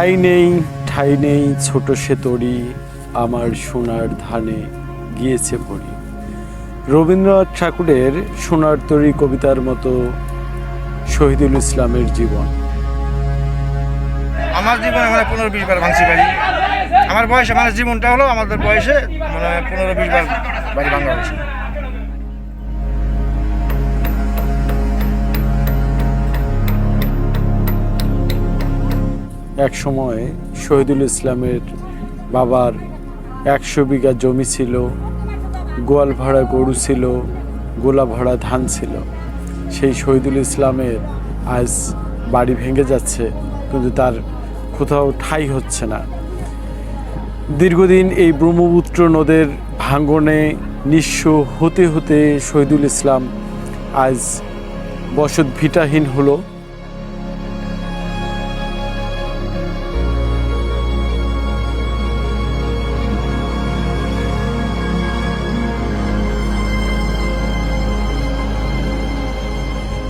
ঠাই নেই ঠাই নেই, ছোট সে তরি আমার সোনার ধানে গিয়েছে পড়ি রবীন্দ্রনাথ ঠাকুরের সোনার তরি কবিতার মতো শহীদুল ইসলামের জীবন। আমার জীবনে মানে পনেরো বিশ বার ভাঙছি বাড়ি। আমার বয়সে মানে জীবনটা হলো আমাদের বয়সে মানে পনেরো বিশ বার বাড়ি ভাঙা হয়েছে। এক সময় শহীদুল ইসলামের বাবার একশো বিঘা জমি ছিল গোয়াল ভাড়া গরু ছিল গোলা ভরা ধান ছিল। সেই শহীদুল ইসলামের আজ বাড়ি ভেঙে যাচ্ছে, কিন্তু তার কোথাও ঠাই হচ্ছে না। দীর্ঘদিন এই ব্রহ্মপুত্র নদের ভাঙ্গনে নিঃস্ব হতে হতে শহীদুল ইসলাম আজ বসত ভিটাহীন হলো।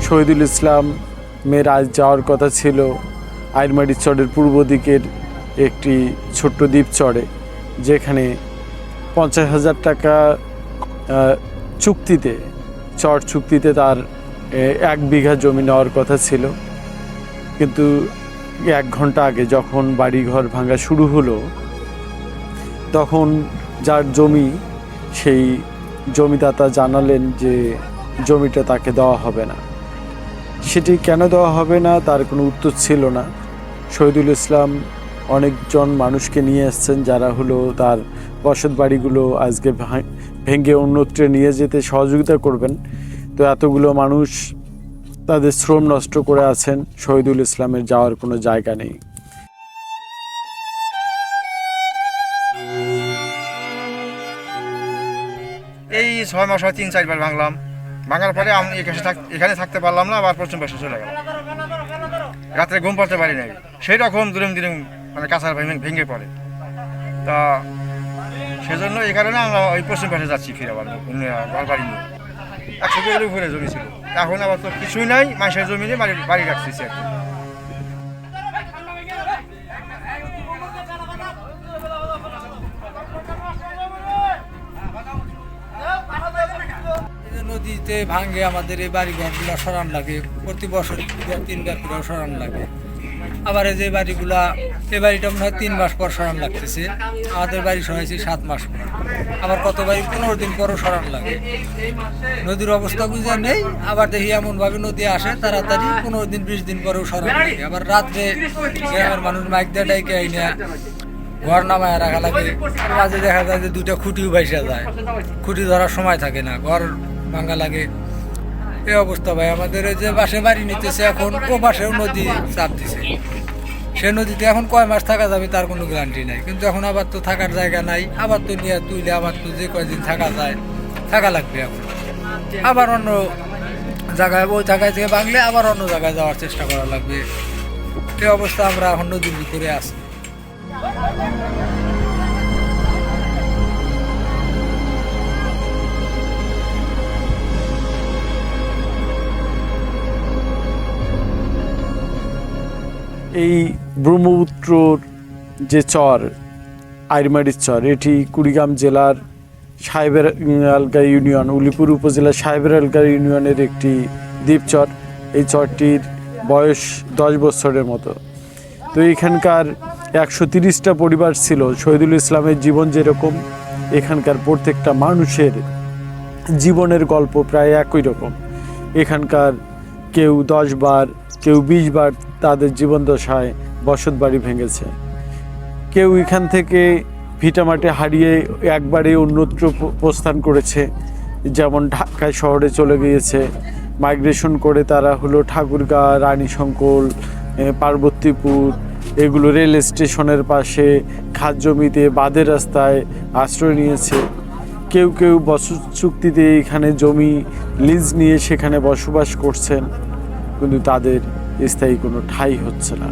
শহীদুল ইসলাম মেয়ের আজ যাওয়ার কথা ছিল। আইরমারি চরের পূর্ব দিকের একটি ছোট্ট দ্বীপ চরে, যেখানে পঞ্চাশ হাজার টাকা চুক্তিতে, চর চুক্তিতে তার এক বিঘা জমি নেওয়ার কথা ছিল। কিন্তু এক ঘণ্টা আগে যখন বাড়িঘর ভাঙা শুরু হলো, তখন যার জমি, সেই জমিদাতা জানালেন যে জমিটা তাকে দেওয়া হবে না। সেটি কেন দেওয়া হবে না তার কোনো উত্তর ছিল না। শহীদুল ইসলাম অনেকজন মানুষকে নিয়ে এসছেন যারা হলো তার বসত বাড়িগুলো আজকে ভাঙ- অন্যত্রে নিয়ে যেতে সহযোগিতা করবেন। তো এতগুলো মানুষ তাদের শ্রম নষ্ট করে আছেন, শহীদুল ইসলামের যাওয়ার কোনো জায়গা নেই। এই ছয় মাস হয়, তিন, চারবার ভাঙলাম। ভাঙার পরে আমি এখানে থাক- এখানে থাকতে পারলাম না, আবার পশ্চিম পাশে চলে গেলাম। রাত্রে ঘুম পাড়তে পারি নাই। সেই রকম দুরুম দুরুম মানে কাঁচার ভেঙে ভেঙে পড়ে। তা সেজন্য এই কারণে আমরা ওই পশ্চিম পাশে যাচ্ছি ফিরে আবার ঘর বাড়ি নিয়ে। একশো কেজির উপরে জমি ছিল। এখন আবার তো কিছুই নাই, মাসের জমি নিয়ে বাড়ি বাড়ি রাখতেছি আর নদীতে ভাঙ্গে আমাদের এই বাড়ি ঘরগুলো সরান লাগে। প্রতি বছর তিনবার করে সরান লাগে। আবার যে বাড়িগুলা, এই বাড়িটা মনে হয় তিন মাস পর সরান লাগতেছে। আমাদের বাড়ি সরাইছি সাত মাস পর। আবার কত বাড়ি পনেরো দিন পরও সরান লাগে। নদীর অবস্থা বুঝে নেই। আবার দেখি এমনভাবে নদী আসে, তাড়াতাড়ি পনেরো দিন, বিশ দিন পরেও সরান লাগে। আবার রাত্রে গ্রামের মানুষ মাইক দিয়ে ডাইকে আইনা ঘর নামায় রাখা লাগে। মাঝে দেখা যায় যে দুটো খুঁটিও বাইসা যায়। খুঁটি ধরার সময় থাকে না। ঘর ভাঙা লাগে। এই অবস্থা ভাই, আমাদের এই যে বাসে বাড়ি নিতেছে এখন, ও বাসেও নদী চাপ দিছে। সে নদীতে এখন কয় মাস থাকা যাবে তার কোনো গ্যারান্টি নাই। কিন্তু এখন আবার তো থাকার জায়গা নাই, আবার তো নিয়ে তুইলে আবার তো যে কয়দিন থাকা যায়, থাকা লাগবে এখন। আবার অন্য জায়গায়, ওই জায়গায় থেকে ভাঙলে আবার অন্য জায়গায় যাওয়ার চেষ্টা করা লাগবে। এই অবস্থা আমরা এখন নদীর ভিতরে আছি। এই ব্রহ্মপুত্রর যে চর আইরমারির চর, এটি কুড়িগ্রাম জেলার সাহেবের আলগা ইউনিয়ন, উলিপুর উপজেলার সাহেবের আলগা ইউনিয়নের একটি দ্বীপচর। এই চরটির বয়স দশ বছরের মতো। তো এখানকার একশো তিরিশটা পরিবার ছিল। শহীদুল ইসলামের জীবন যেরকম, এখানকার প্রত্যেকটা মানুষের জীবনের গল্প প্রায় একই রকম। এখানকার কেউ দশ বার কেউ বিশ বার তাদের জীবন দশায় বসত বাড়ি ভেঙেছে। কেউ এখান থেকে ভিটামাটি হারিয়ে একবারে অন্যত্র প্রস্থান করেছে যেমন ঢাকায় শহরে চলে গিয়েছে। মাইগ্রেশন করে তারা হলো ঠাকুরগাঁ রানীশঙ্কল এ, পার্বতীপুর এগুলো রেল স্টেশনের পাশে খাদ জমিতে বাঁধের রাস্তায় আশ্রয় নিয়েছে। কেউ কেউ বসত চুক্তিতে এখানে জমি লিজ নিয়ে সেখানে বসবাস করছেন। কিন্তু তাদের স্থায়ী কোনো ঠাঁই হচ্ছে না।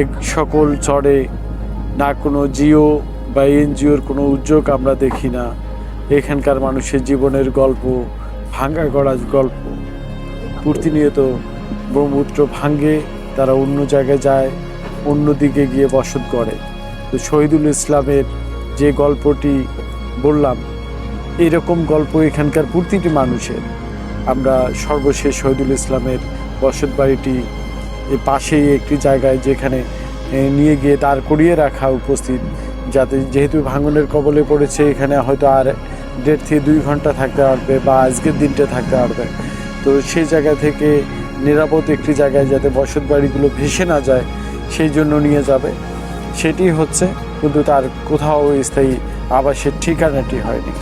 এক সকল চরে না কোনো জিও বা এনজিওর কোনো উদ্যোগ আমরা দেখি না। এখানকার মানুষের জীবনের গল্প, ভাঙ্গা গড়ার গল্প। প্রতিনিয়ত ব্রহ্মপুত্র ভাঙ্গে তারা অন্য জায়গায় যায় অন্যদিকে গিয়ে বসত করে তো শহীদুল ইসলামের যে গল্পটি বললাম, এরকম গল্প এখানকার প্রতিটি মানুষের। আমরা সর্বশেষ শহীদুল ইসলামের বসত বাড়িটি পাশেই একটি জায়গায় যেখানে নিয়ে গিয়ে দাঁড় করিয়ে রাখা উপস্থিত। যাতে যেহেতু ভাঙনের কবলে পড়েছে, এখানে হয়তো আর দেড় থেকে দুই ঘণ্টা থাকতে পারবে বা আজকের দিনটা থাকতে পারবে। তো সেই জায়গা থেকে নিরাপদ একটি জায়গায় যাতে বসত বাড়িগুলো ভেসে না যায়, সেই জন্য নিয়ে যাবে। সেটি হচ্ছে, কিন্তু তার কোথাও স্থায়ী আবাসের ঠিকানাটি হয়নি।